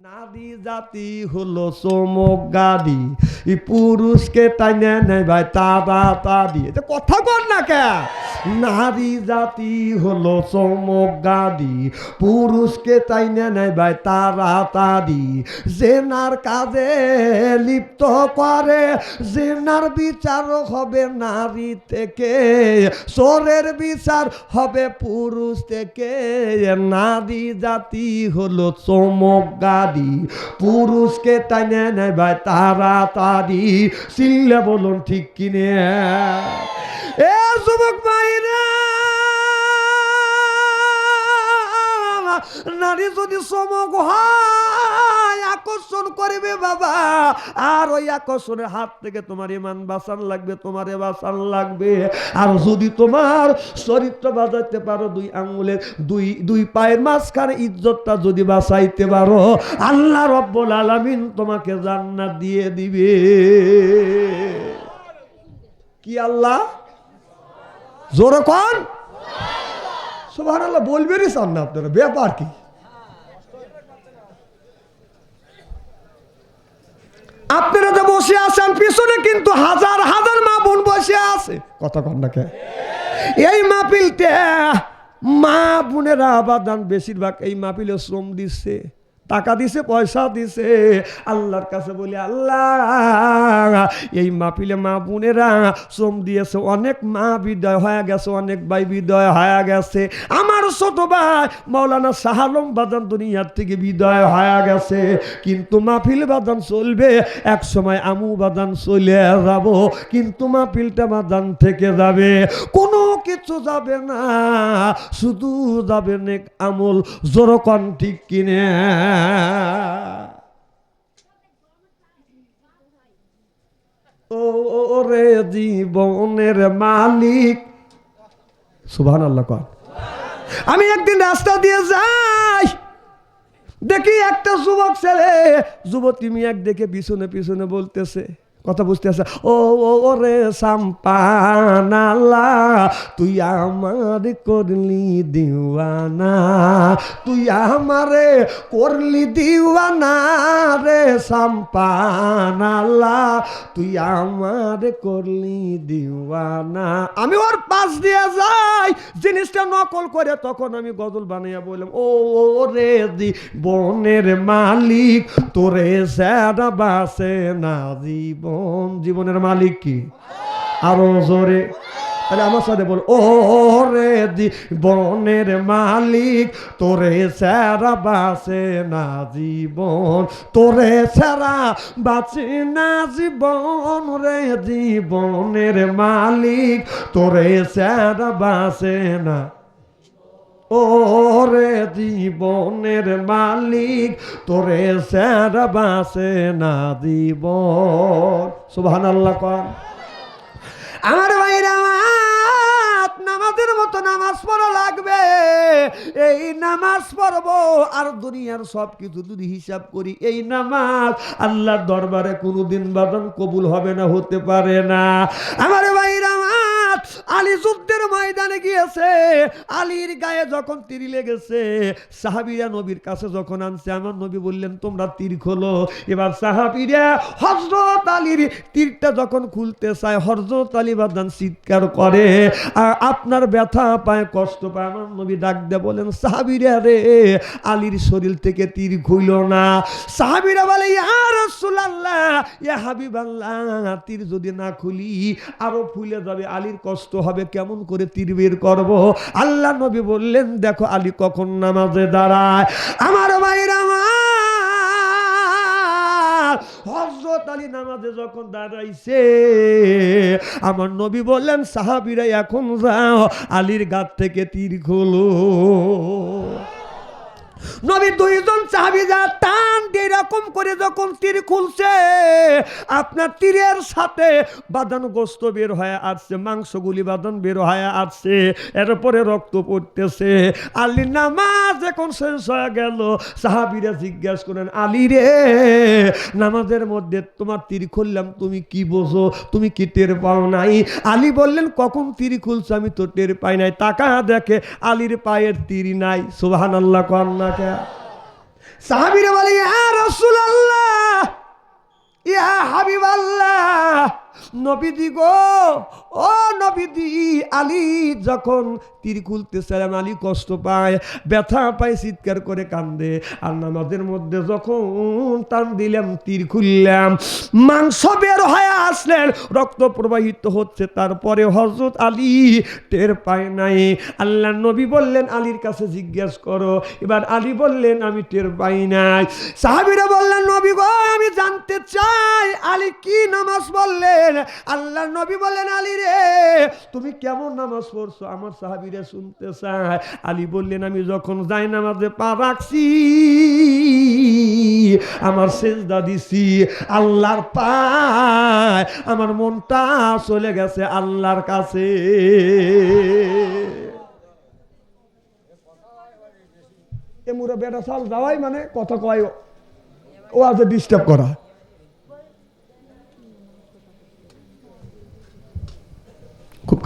নারী জাতি হলো চমক গাড়ি পুরুষকে ভাই কথা বল না কে? নারী জাতি হলো পুরুষকে ভাই জেনার কাজে লিপ্ত করে, জেনার বিচার হবে নারী থেকে, চোরের বিচার হবে পুরুষ থেকে। নারী জাতি হলো চমক গাড়ি পুরুষকে টাইনে নেয় ভাই তাড়াতাড়ি। চিল্লে বলুন, ঠিক কিনে? এ যুবক ভাইরা নারী যদি সমগ হয় করবে বাবা। আর ওই আকর্ষণের হাত থেকে তোমার ইমান বাঁচান লাগবে, তোমার বাঁচান লাগবে। আর যদি তোমার চরিত্র বাজাইতে পারো, দুই আঙ্গুলের, দুই দুই পায়ের মাঝখানে ইজ্জতটা যদি বাঁচাইতে পারো, আল্লাহ রব্বুল আলামিন তোমাকে জান্নাত দিয়ে দিবে। কি আল্লাহ? জোরে কন। সুবহান আল্লাহ বলবেনই চান আপনারা, ব্যাপার কি? আপনারা যে বসে আছেন, পিছনে কিন্তু হাজার হাজার মা বোন বসে আছে। কথা কন না এই মাহফিলতে মা বোনেরা আবাদান বেশিরভাগ এই মাহফিলে শ্রম দিচ্ছে, টাকা দিছে, পয়সা দিছে। আল্লাহর কাছে বলি, আল্লাহ, এই মাহফিলে মা বোনেরা শ্রম দিয়েছে। অনেক মা বিদয় হয়ে গেছে, অনেক ভাই বিদয় হয়ে গেছে। আমার ছোট ভাই মৌলানা দুনিয়ার থেকে বিদয় হয়ে গেছে। কিন্তু মাহফিল চলবে, এক সময় আমু চলে যাব, কিন্তু মাহফিলটা থেকে যাবে। কোনো কিছু যাবে না, শুধু যাবে নেক আমল জোরকন ঠিক কিনে। ও রে জীবনের মালিক। সুবহান আল্লাহ আমি একদিন রাস্তা দিয়ে যাই। দেখি একটা যুবক ছেলে, যুবতী মেয়ে এক দেখে পিছনে পিছনে বলতেছে কথা বুঝতে আছে ও ও ও রে সাম্পানালা, তুই আমার করলি দিওয়ানা, তুই আমারে করলি দিওয়ানা রে সাম্পানালা, তুই আমার করলি দিওয়ানা। আমি ওর পাশ দিয়ে যাই, জিনিসটা নকল করে তখন আমি গজল বানাইয়া বললাম, ও রে দি, বনের মালিক, তোরে স্যারা বাসে না জীবন জীবনের মালিক কি? আরও জোরে। তাহলে আমার সাথে বল ও রে দি বনের মালিক, তোরে স্যারা বাসে না জীবন, তোরে স্যারা বাঁচে না জীবন রে জীবনের মালিক, তোরে স্যারা বাসে না ওরে জীবনের মালিক, তোরে স্যার বাসে না জীবন সুবহান আল্লাহ কন। আমার ভাইরা নামাজের মতো নামাজ পড়া লাগবে। এই নামাজ পড়ব আর দুনিয়ার সব কিছু যদি হিসাব করি, এই নামাজ আল্লাহর দরবারে কোনোদিন বাদন কবুল হবে না, হতে পারে না। আমার ভাইরা আলী যুদ্ধের ময়দানে গিয়েছে। আলীর গায়ে যখন তীর লেগেছে, সাহাবিরা নবীর কাছে যখন আনছে, আমার নবী বললেন, তোমরা তীর খোলো। এবার সাহাবিরা হজরত আলীর তীরটা যখন খুলতে চায় হজরত আলী বাদান চিৎকার করে, আর আপনার ব্যথা পায়, কষ্ট পায়। আমার নবী ডাক দিয়ে বলেন, সাহাবিরা রে, আলীর শরীর থেকে তীর খুইল না। সাহাবিরা বলে, ইয়া রাসূলুল্লাহ, ইয়া হাবিবাল্লাহ, তীর যদি না খুলি, আরও ফুলে যাবে। আলীর কষ্ট হবে, কেমন করে তীর বের করব? আল্লাহ নবী বললেন, দেখো আলী কখন নামাজে দাঁড়ায়? আমার ভাইরা হজরত আলী নামাজে যখন দাঁড়াইছে, আমার নবী বললেন, সাহাবিরা এখন যাও, আলীর গাত থেকে তীর খোলো। নবী দুইজন চাবি যা টান দিয়ে এরকম করে যখন তীর খুলছে, আপনার তীরের সাথে বাদান গোস্ত বের হয়ে আসছে, মাংসগুলি বাদান বের হয়ে আসছে, এরপরে রক্ত পড়তেছে। আলী নামাজ এখন শেষ হয়ে গেল। সাহাবিরা জিজ্ঞাসা করেন, আলী রে, নামাজের মধ্যে তোমার তীর খুললাম, তুমি কি বোঝো? তুমি কি টের পাও নাই? আলী বললেন, কখন তীর খুলছো আমি তো টের পাই নাই। টাকা দেখে আলীর পায়ের তীর নাই। সুবাহান আল্লাহ টাকা সাহাবিরা বলে ইয়া রসুল আল্লাহ ইয়া হাবিব আল্লাহ নবীদি গো, ও নবীদি আলী, যখন তীর খুলতেছিলাম আলী কষ্ট পায়, ব্যথা পায়, চিৎকার করে কান্দে, আর নামাজের মধ্যে যখন টান দিলাম, তীর খুললাম, মাংস বের হয়ে আসলেন, রক্ত প্রবাহিত হচ্ছে, তারপরে হজরত আলী টের পায় নাই। আল্লাহ নবী বললেন, আলীর কাছে জিজ্ঞেস করো। এবার আলী বললেন, আমি টের পাই নাই। সাহাবিরা বললেন, নবী গো, আমি জানতে চাই, আলী কি নামাজ পড়লেন আল্লাহ নবী বললেন আলী রে, তুমি কেমন নামাজ পড়ছো? আমার সাহাবিরা শুনতে চায়। আলী বললেন, আমি যখন যাই নামাজে পা রাখছি, আমার সেজদা দিছি, আল্লাহর পায়, আমার মনটা চলে গেছে আল্লাহর কাছে। এ মুরা বেটা চাল যাওয়াই মানে কথা কয় ও- আজ ডিস্টার্ব করা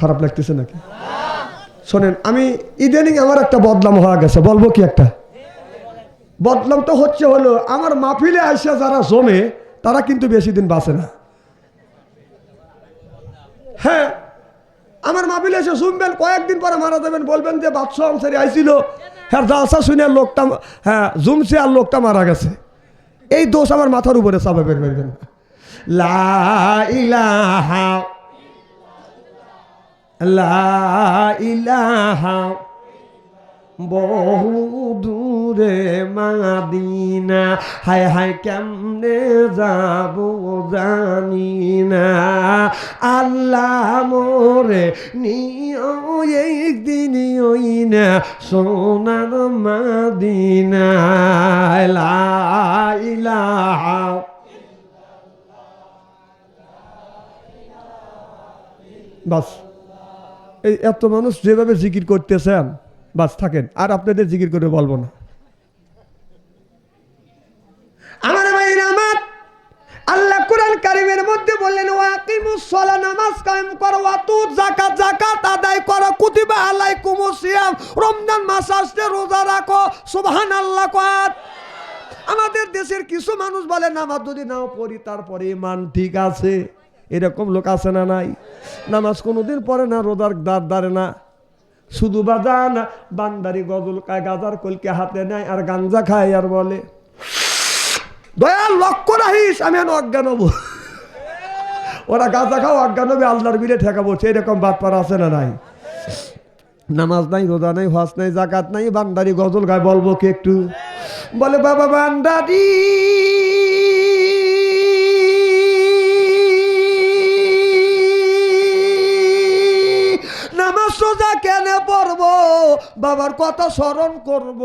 খারাপ লাগতেছে নাকি? শোনেন, আমি ইদানিং আমার একটা বদলাম হওয়া গেছে, বলব কি একটা? বদলাম তো হচ্ছে হলো, আমার মাহফিলে আসে যারা জমে, তারা কিন্তু বেশি দিন বাঁচে না। হ্যাঁ আমার মাহফিলে এসে শুনবেন, কয়েকদিন পরে মারা যাবেন, বলবেন যে বাদশাহ আনসারি আইছিল। হ্যাঁ জালসা শুনে লোকটা হ্যাঁ জুমছে আর লোকটা মারা গেছে। এই দোষ আমার মাথার উপরে চাপে বের লা ইলাহা ইলাহা বহু দূরে মাদিনা। হায় হায় কেমনে যাব জানি না। আল্লাহ মোরে নিও একদিন ওই না সোনার মাদিনা। ইলাহা বাস। এই এত মানুষ যেভাবে জিকির করতেছেন, বাস থাকেন। আর আপনাদের জিকির করে বলব না। আমার ভাইরা আমার, আল্লাহ কোরআন কারিমের মধ্যে বললেন, ওয়াকিমুস সালাহ নামাজ কায়েম করো, ওয়াতু যাকাত যাকাত আদায় করো, কুতিবা আলাইকুমুস সিয়াম, রমজান মাস আসলে রোজা রাখো, সুবহানাল্লাহ কর। আমাদের দেশের কিছু মানুষ বলে, নামাজ যদি নাও পড়ি, তারপরে ইমান ঠিক আছে। এরকম লোক আছে না নাই? নামাজ কোনোদিন পড়ে না, রোজার দাঁড় দাঁড়ে না। শুধু বাজান, বান্দারি গজল খায়, গাজার কলকে হাতে নেয় আর গাঞ্জা খায় আর বলে। দয়াল লক্ষ্য রাখিস আমি এখন অজ্ঞান হব ওরা গাঁজা খাও অজ্ঞান হবে আল্লাহর বিলে ঠেকাবো এরকম বাটপার আছে না নাই? নামাজ নাই, রোজা নাই, হজ নাই জাকাত নাই, বান্দারি গজল গায়, বলব কি একটু? বলে, বাবা বান্দারি বাবার কথা স্মরণ করব।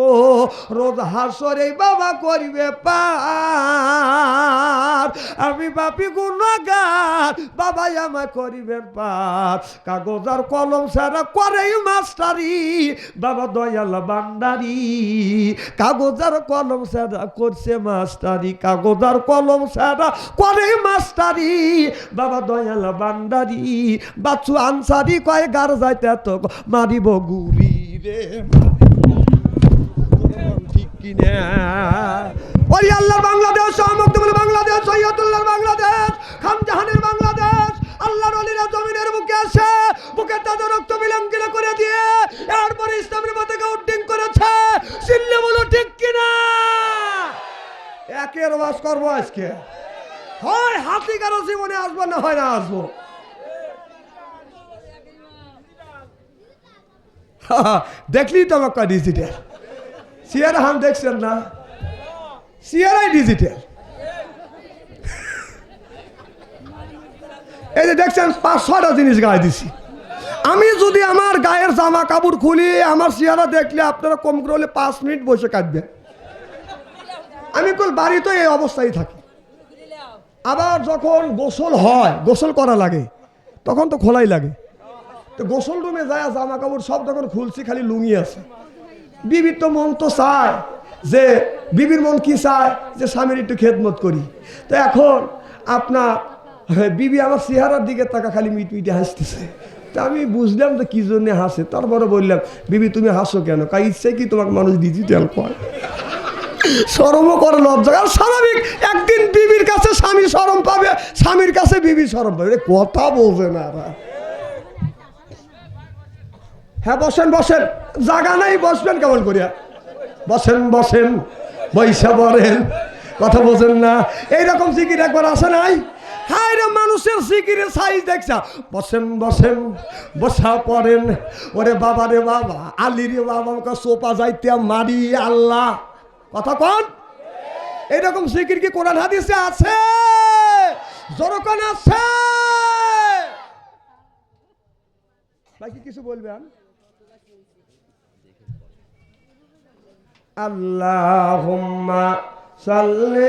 রোজ হাসরে বাবা করিবে পার। আমি বাপি গুণাগার, বাবাই আমায় করিবে পার। কাগজ আর কলম সারা করে মাস্টারি, বাবা দয়াল বান্ডারি কাগজ আর কলম সারা করছে মাস্টারি, কাগজ আর কলম সারা করে মাস্টারি, বাবা দয়াল বান্ডারি বাচ্চু আনসারি কয় গার যাইতে তো মারিব গুলি রে ঠিক কিনা? ওই আল্লাহর বাংলাদেশ মকদুল বাংলাদেশ, সৈয়দুল্লাহর বাংলাদেশ খান জাহানের বাংলাদেশ, আল্লাহর অলিরা জমিনের বুকে আসে বুকে তাদের রক্ত বিলঙ্কিত করে দিয়ে এরপরে ইসলামের পতাকা উড্ডিং করেছে। চিল্লে বলো, ঠিক কিনা? একের বাস করব আজকে। হয় হাতি কারও জীবনে আসব না হয় না আসব। দেখলি তো আমার ডিজিটাল সিয়ার হাম দেখছেন না? সিয়ারাই ডিজিটাল এই যে দেখছেন, পাঁচ ছটা জিনিস গায়ে দিছি। আমি যদি আমার গায়ের জামা কাপড় খুলি, আমার চেহারা দেখলে আপনারা কম করে হলে পাঁচ মিনিট বসে কাটবেন আমি কল বাড়িতে এই অবস্থায় থাকি। আবার যখন গোসল হয়, গোসল করা লাগে, তখন তো খোলাই লাগে। তো গোসল রুমে যায় জামা কাপড় সব যখন খুলছি, খালি লুঙি আছে। বিবির তো মন তো চায় যে, বিবির মন কি চায় যে স্বামীর একটু খেদমত করি। তো এখন আপনার বিবি আমার চেহারার দিকে তাকা, খালি মিট মিটে হাসতেছে। তা আমি বুঝলাম তো কি জন্য হাসে। তারপরে বললাম, বিবি, তুমি হাসো কেন? কাই ইচ্ছে কি তোমাকে মানুষ ডিজিটাল কয়? সরমও করে, লজ্জা আর স্বাভাবিক, একদিন বিবির কাছে স্বামী সরম পাবে, স্বামীর কাছে বিবি সরম পাবে। কথা বলছে না। হ্যাঁ বসেন বসেন। জাগা নাই, বসবেন কেমন করিয়া? বসেন বসেন, বৈশা বলেন, কথা বলছেন না। এইরকম সিকির একবার আসে নাই? রে মানুষের সিকিরের সাইজ দেখছা। বসেন বসেন, বসা পড়েন। ওরে বাবা রে বাবা, আলি রে বাবা সোপা যাইতে মারি আল্লাহ। কথা কন? এইরকম সিকির কি কোরআন, হাদিসে আছে? জরকন আছে? ভাই, কি কিছু বলবেন? আল্লাহুম্মা সাল্লি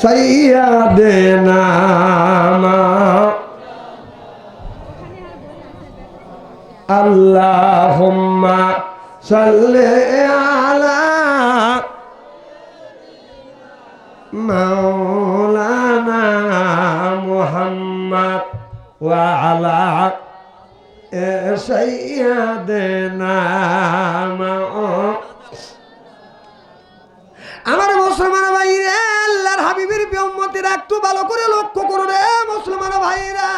সৈয়াদেনা আল্লাহুম্মা সাল্লি আলা মাও وعلى سيدنا محمد আমার মুসলমান ভাইরা আল্লাহর হাবিবের বিয়ম্মতির একটু ভালো করে লক্ষ্য করো রে মুসলমান ভাইরা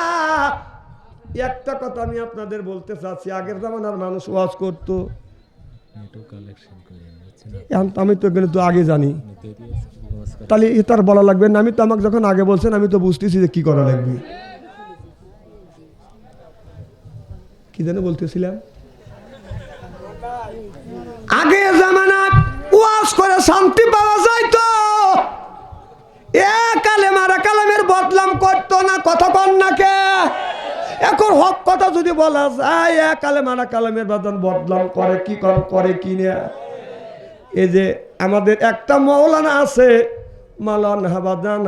একটা কথা আমি আপনাদের বলতে চাচ্ছি আগের জামানার মানুষ ওয়াজ করতো নেটও কালেকশন করে হচ্ছে না এখন তো আমি তো এগুলো তো আগে জানি দেরি আছে ওয়াজ করে তাহলে এ তার বলা লাগবে না আমি তো আমাকে যখন আগে বলছেন আমি তো বুঝতেছি যে কি করা লাগবে কি যেন বলতেছিলাম? আগে জামানা ওয়াজ করে শান্তি পাওয়া যায় এ কালে মারা কালামের বদলাম না কথা কন না কে? এখন হক কথা যদি বলা যায়, এ কালে মারা কালামের বদলাম বদলাম করে, কি কর কি না? এই যে আমাদের একটা মৌলানা আছে, মালান হাবাদান,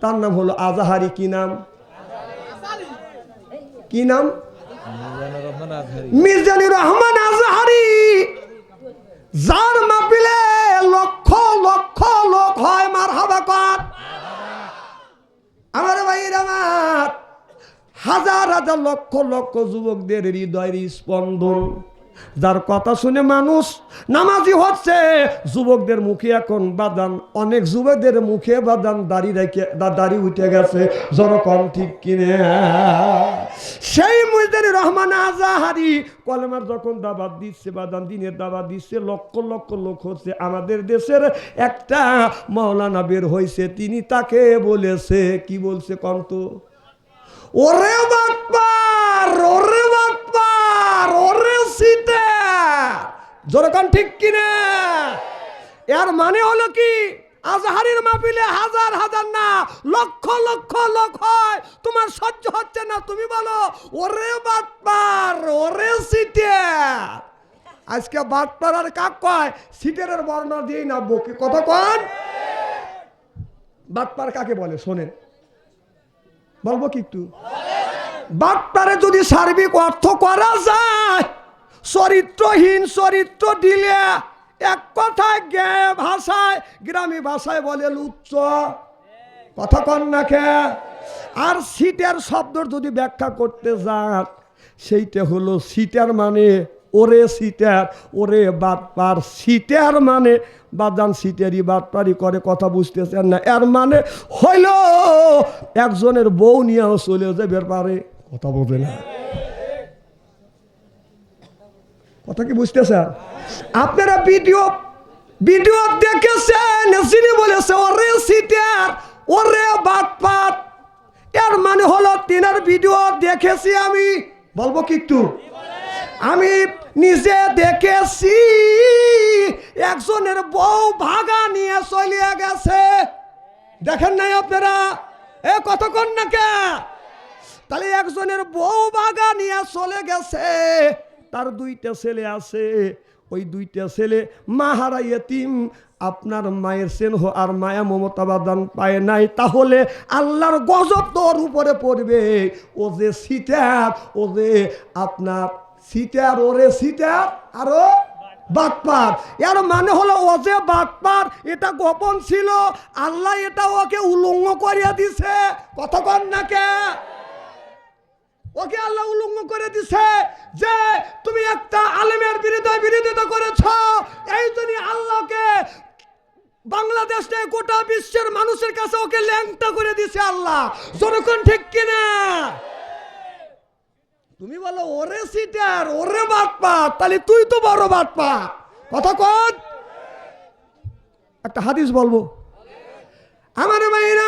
তার নাম হলো আজাহারি, কি নাম? কি নাম? মির্জানুর রহমান আজহারি, যার মাপিলে লক্ষ লক্ষ লোক হয় মার হাবা কর। আমার ভাইয়ের আমার হাজার হাজার লক্ষ লক্ষ যুবকদের হৃদয়ের স্পন্দন। যার কথা শুনে মানুষ নামাজি হচ্ছে। যুবকদের মুখে এখন বাদান, অনেক যুবকদের মুখে বাদান দাড়ি রেখে দাড়ি উঠে গেছে জনকম ঠিক কিনে। সেই মুজদের রহমান আজাহারি কলেমার যখন দাবাত দিচ্ছে, বাদান দিনের দাবাত দিচ্ছে, লক্ষ লক্ষ লোক হচ্ছে। আমাদের দেশের একটা মাওলানা বের হয়েছে, তিনি তাকে বলেছে, কি বলছে কন্ত ওরে বাটপার ওরে বাটপার সিটে যেরকম ঠিক কিনা? এর মানে হলো কি? আজহারির মাহফিলে হাজার হাজার না, লক্ষ লক্ষ লোক হয়। তোমার সহ্য হচ্ছে না, তুমি বলো, ওরে বাটপার, ওরে সিটে আজকে বাটপার আর কাক কয়? সিটের বর্ণনা দিয়েই না বকে কত কন? বাটপার কাকে বলে? শোনেন। বলব কি একটু? বাটপারে যদি সার্বিক অর্থ করা যায় চরিত্রহীন চরিত্র দিলে এক কথায় গে ভাষায়, গ্রামী ভাষায় বলে লুচ্চ। কথা কন না আর সিটের শব্দ যদি ব্যাখ্যা করতে যান, সেইটা হলো সিটার মানে ওরে সিটার, ওরে বাটপার সিটার মানে বাদান সিটারি বাটপারি করে কথা বুঝতেছেন না। এর মানে হইল একজনের বউ নিয়েও চলে যাবে পারে। কথা বলবে না। কথা কি বুঝতেছেন আপনারা ভিডিও ভিডিও দেখেছেন? যিনি বলেছে, ওরে সিটার, ওরে বাটপাট। এর মানে হলো, তিনার ভিডিও দেখেছি আমি। বলব কি একটু? আমি নিজে দেখেছি, একজনের বউ ভাগা নিয়ে চলিয়ে গেছে। দেখেন নাই আপনারা? এ কতক্ষণ না কে? তাহলে একজনের বউ ভাগা নিয়ে চলে গেছে। তার দুইটা ছেলে আছে। ওই দুইটা ছেলে মাহারা ইয়েতিম, আপনার মায়ের স্নেহ আর মায়া মমতা বাদান পায় নাই। তাহলে আল্লাহর গজব তোর উপরে পড়বে। ও যে সিটার, ও যে আপনার সিটার, ওরে সিটার, আরও বাটপার। এর মানে হলো ও যে বাটপার, এটা গোপন ছিল। আল্লাহ এটা ওকে উলঙ্গ করিয়া দিছে। কতক্ষণ নাকে ওকে আল্লাহ উলঙ্গ করে দিছে যে তুমি একটা আলেমের বিরুদ্ধে বিরোধিতা করেছ। এই জন্য আল্লাহকে বাংলাদেশ গোটা বিশ্বের মানুষের কাছে ওকে ল্যাংটা করে দিছে আল্লাহ। যতক্ষণ ঠিক কিনা? তুমি বলো, ওরে সিটার, ওরে বাটপা, তাহলে তুই তো বড় বাটপা। কথা কন। একটা হাদিস বলব। আমার মায়ের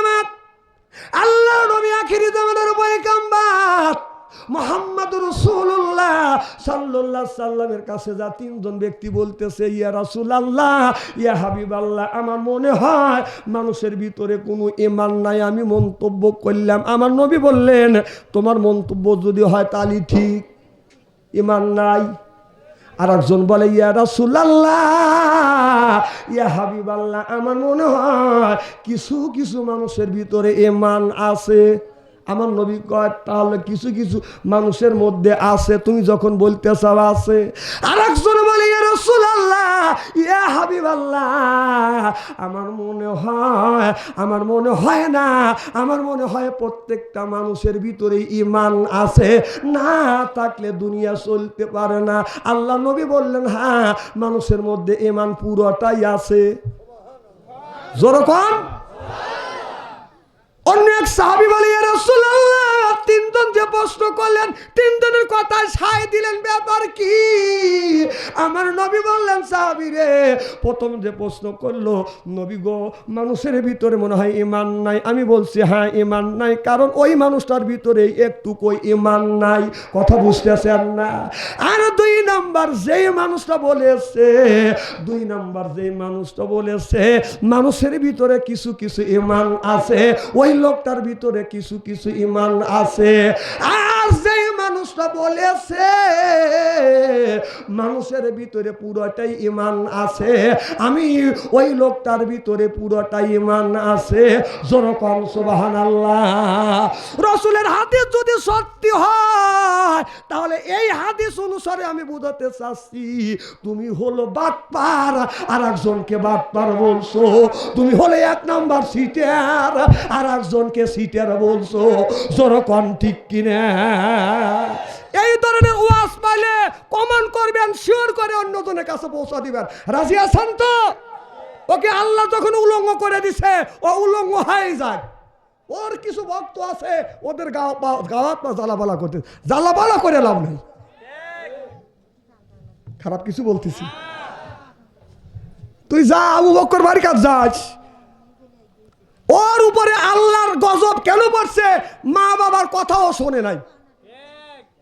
আল্লাহ নবী আখিরি জামানের পয়গাম্বার। মোহাম্মদ রসুল্লাহ সাল্লাল্লাহ সাল্লামের কাছে যা তিনজন ব্যক্তি বলতেছে, ইয়া রাসূলুল্লাহ, ইয়া হাবিব আল্লাহ আমার মনে হয় মানুষের ভিতরে কোনো ইমান নাই, আমি মন্তব্য করলাম। আমার নবী বললেন, তোমার মন্তব্য যদি হয় তাহলে ঠিক ইমান নাই। আর একজন বলে, ইয়া রাসূলুল্লাহ, ইয়া হাবিবাল্লাহ, আমার মনে হয় কিছু কিছু মানুষের ভিতরে এমান আছে। আমার নবী কয়, তাহলে কিছু কিছু মানুষের মধ্যে আছে, তুমি যখন বলতে চাও আছে। আর একজন বলে, ইয়া রাসূলুল্লাহ, ইয়া হাবিবাল্লাহ। আমার মনে হয়, আমার মনে হয় না, আমার মনে হয় প্রত্যেকটা মানুষের ভিতরে ইমান আছে। না থাকলে দুনিয়া চলতে পারে না। আল্লাহ নবী বললেন হ্যাঁ মানুষের মধ্যে ইমান পুরোটাই আছে। যেরকম অন্য এক সাহাবি বলে "ইয়া রাসূলুল্লাহ! তিনজন যে প্রশ্ন করলেন, তিনজনের কথায় সায় দিলেন, ব্যাপার কি? আমার নবী বললেন, সাহাবি রে, প্রথম যে প্রশ্ন করল, নবী গো, মানুষের ভিতরে মনে হয় ইমান নাই। আমি বলছি হ্যাঁ ইমান নাই, কারণ ওই মানুষটার ভিতরে একটু কই ইমান নাই। কথা বুঝতেছেন না? আর দুই নাম্বার, যেই মানুষটা বলেছে, দুই নাম্বার, যেই মানুষটা বলেছে, মানুষের ভিতরে কিছু কিছু ইমান আছে, ওই লোকটার ভিতরে কিছু কিছু ইমান আছে। আর যেই মানুষটা বলেছে, মানুষের ভিতরে পুরোটাই ইমান আছে। আমি ওই লোকটার ভিতরে পুরোটাই ইমান আছে। জনকম সুবাহান আল্লাহ রসুলের হাদিস যদি সত্যি হয়, তাহলে এই হাদিস অনুসারে আমি বুঝাতে চাচ্ছি, তুমি হলো বাটপার আর একজনকে বাটপার বলছো। তুমি হলে এক নাম্বার সিটার আর একজনকে সিটার বলছো। জনকম ঠিক কিনা? এই ধরনের ওয়াজ পাইলে কমান করবেন, শিওর করে অন্যজনের কাছে পৌঁছা দিবেন। রাজি আছেন তো? ওকে আল্লাহ যখন উলঙ্গ করে দিছে, ও উলঙ্গ হয়ে যায়। ওর কিছু ভক্ত আছে, ওদের গাওয়াত জ্বালাবালা করতে। জ্বালাবালা করে লাভ নেই। খারাপ কিছু বলতেছি। তুই যা, আবু বক্কর বাড়ি কাজ যাস। ওর উপরে আল্লাহর গজব কেন পড়ছে? মা বাবার কথাও শোনে নাই।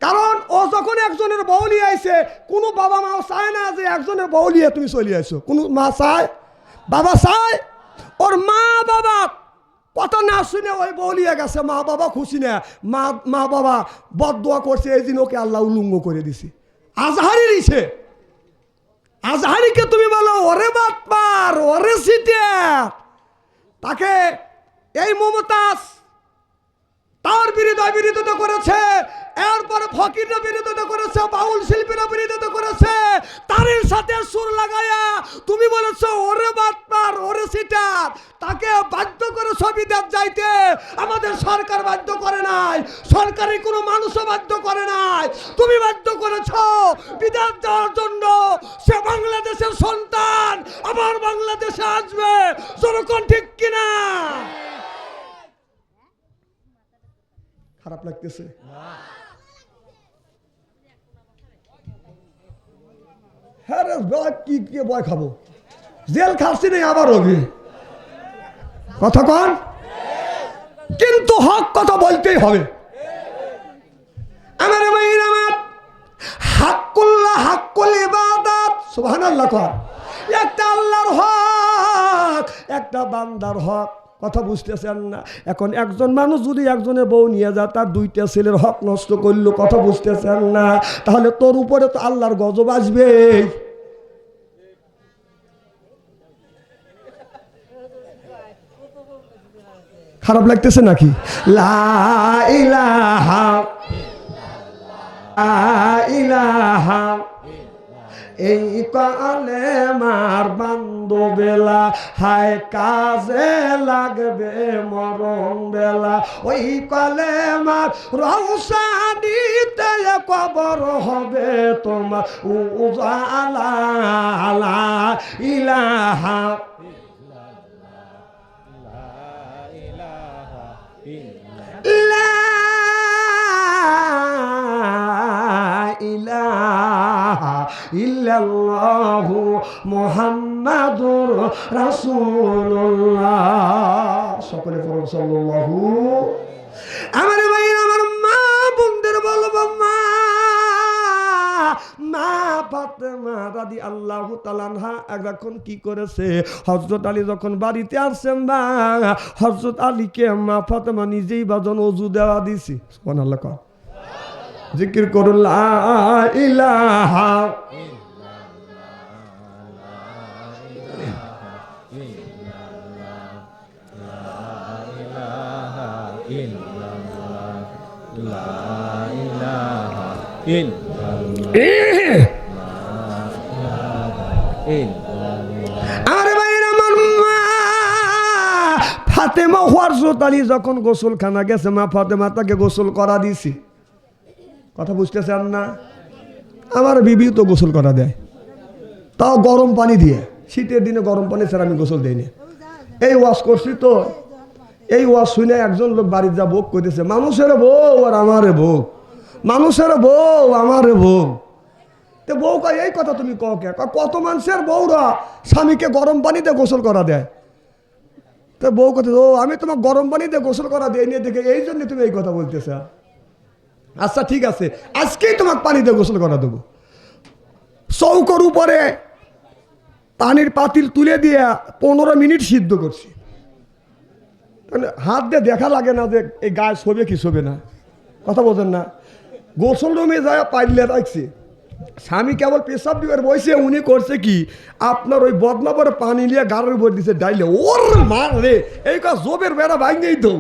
কারণ ও যখন একজনের নিয়ে আইছে, কোনো বাবা মাও চায় না যে একজনের বউ নিয়ে তুমি চলে আইছো। কোনো মা চায়? বাবা চায়? ওর মা বাবা কথা না শুনে ওই বউ নিয়ে গেছে, মা বাবা খুশি না। মা মা বাবা বদোয়া করছে, এই দিন ওকে আল্লাহ উলুঙ্গ করে দিছে। আজহারি দিছে আজহারিকে তুমি বলো, ওরে বাটপার ওরে সিটিয়ার তাকে এই মমতাজ তার বিরুদ্ধে বিরোধিতা করেছে। এরপরে ফকিররা বিরোধিতা করেছে, বাউল শিল্পীরা বিরোধিতা করেছে। তারের সাথে সুর লাগায়া তুমি বলেছ, ওরে বাটপার, ওরে সিটার, তাকে বাধ্য করে ছবি দেব যাইতে আমাদের সরকার বাধ্য করে নাই। সরকারি কোনো মানুষও বাধ্য করে নাই। তুমি বাধ্য করেছ বিদেশ যাওয়ার জন্য। সে বাংলাদেশের সন্তান, আবার বাংলাদেশে আসবে। জনগণ ঠিক কিনা? খারাপ লাগতেছে। হ্যাঁ কি কি ভয় খাব? জেল খাচ্ছি নেই আবার হবে কথা কন? কিন্তু হক কথা বলতেই হবে। আমার মাইন আমার হাক্কুল্লাহ, হাক্কুল ইবাদত, সুবহানাল্লাহ কর। একটা আল্লাহর হক, একটা বান্দার হক। কথা বুঝতেছেন না। এখন একজন মানুষ যদি একজনের বউ নিয়ে যায়, তার দুইটা ছেলের হক নষ্ট করল, কথা বুঝতেছেন না। তাহলে তোর উপরে তো আল্লাহর গজব আসবে। খারাপ লাগতেছে নাকি? লা ইলাহা এই কালে মার বান্ধবেলা হায় কাজে লাগবে মরণ বেলা। ওই কালে মার রৌসানিতে কবর হবে তোমার, উজালা ইলাহা। ইল্লাল্লাহু মুহাম্মাদুর রাসূলুল্লাহ। সকলে পড়ুন, সাল্লাল্লাহু। আমার ভাই আমার মা বন্ধুর বলব, মা মা ফাতেমা রাদি আল্লাহ তালানহা এখন কি করেছে? হজরত আলী যখন বাড়িতে আসছেন না হজরত আলীকে মা ফাতেমা নিজেই বাজন অজু দেওয়া দিছি কোন আল্লাহ জিকির করুন আরে ভাইয়ের আমার ফাতেমা হওয়ার আলী যখন গোসলখানা গেছে, মা ফাতেমা তাকে গোসল করা দিছি। কথা বুঝতেছেন না? আমার বিবি তো গোসল করা দেয়। তাও গরম পানি দিয়ে। শীতের দিনে গরম পানি ছাড়া আমি গোসল দিইনি। এই ওয়াশ করছি তো। এই ওয়াশ শুনে একজন লোক বাড়ির যা ভোগ করেছে মানুষের বউ আর আমারে বউ। মানুষের বউ, আমারে বউ। তো বউ কয়, এই কথা তুমি কও কে? কত মানুষের বউরা স্বামীকে গরম পানিতে গোসল করা দেয়? তো বউ কথা ও, আমি তোমার গরম পানিতে গোসল করা দেয় নিয়ে দেখে এই জন্য তুমি এই কথা বলতেছ। আচ্ছা ঠিক আছে। আজকেই তোমাকে পানিতে গোসল করা দেবো। চৌকর উপরে পানির পাতিল তুলে দিয়ে পনেরো মিনিট সিদ্ধ করছি। হাত দিয়ে দেখা লাগে না যে এই গায়ে শোবে কি শোবে না। কথা বোঝেন না। গোসল রুমে যায় পাইলে রাখছি স্বামী কেবল পেশাব দিবার বসে, উনি করছে কি, আপনার ওই বদনা পরে পানি নিয়ে গাড়ির উপর দিছে, ডাইলে, ওর মার রে, এই কাজ জোবের বেড়া ভাঙেই তো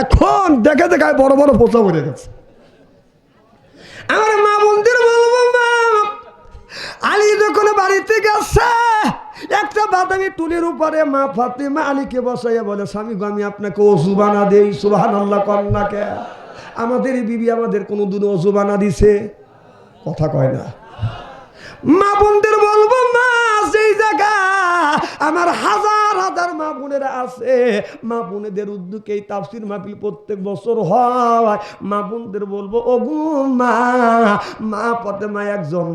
এখন দেখে দেখায় বড় বড় পোচা পড়ে গেছে। আমার মা মন্দির বলব, মা, আলী যখন বাড়িতে গেছে, একটা বাদামি টুলির উপরে মা ফাতেমা আলীকে বসাইয়া বলে, স্বামী আমি আপনাকে অজু বানা দেই সুবাহান আল্লাহ কন্যাকে। আমাদের বিবি আমাদের কোনো দিন অজু বানা দিছে? কথা কয় না। মা বোনদের বলব, মা সেই জায়গা আমার হাজার হাজার মা বোনেরা আছে। মা বোনেদের উদ্যোগে এই তাফসির মাহফিল প্রত্যেক বছর হয়। মা বোনদের বলব ওগু মা মা পথে মা একজন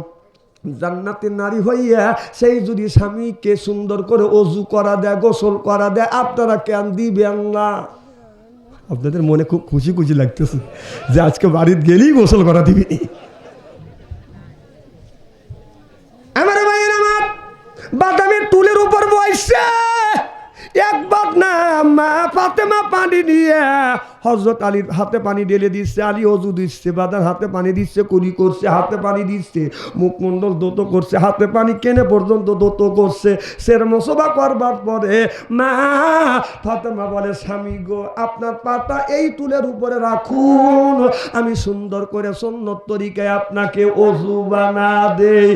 জান্নাতের নারী হইয়া সেই যদি স্বামীকে সুন্দর করে অজু করা দেয়, গোসল করা দেয়, আপনারা কেন দিবেন না আপনাদের মনে খুব খুশি খুশি লাগতেছে যে আজকে বাড়িতে গেলেই গোসল করা দিবি। আমার ভাইয়ের আমার বাদামের টুলের উপর মা ফাতেমা পানি নিয়ে হজরত আলীর হাতে পানি ঢেলে দিচ্ছে, আলী অজু দিচ্ছে, বাদার হাতে পানি দিচ্ছে কুলি করছে, হাতে পানি দিচ্ছে, মুখমণ্ডল দোত করছে, হাতে পানি কেনে পর্যন্ত দোত করছে। সের মশবা করবার পরে মা ফাতেমা বলে, স্বামী গো, আপনার পাটা এই তুলের উপরে রাখুন। আমি সুন্দর করে সন্ন্যত তরিকায় আপনাকে অজু বানা দেই।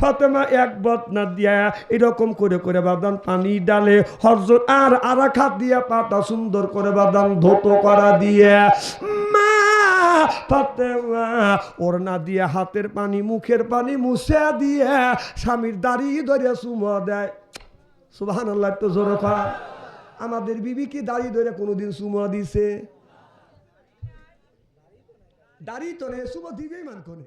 ফাতেমা এক বদনা দিয়া এরকম করে করে বাদান পানি ডালে হরজত আর আরাখাত দিয়া পাতা সুন্দর করে বাদান ধোত করা দিয়ে। ফাতেমা দিয়ে হাতের পানি মুখের পানি মুছে স্বামীর দাড়ি ধরে সুমা দেয়। আল্লাহ তো জোরে খা আমাদের বিবি কি দাড়ি ধরে কোনোদিন সুমা দিছে? দাড়ি তো নেই সুমা দিবেই মান কোনে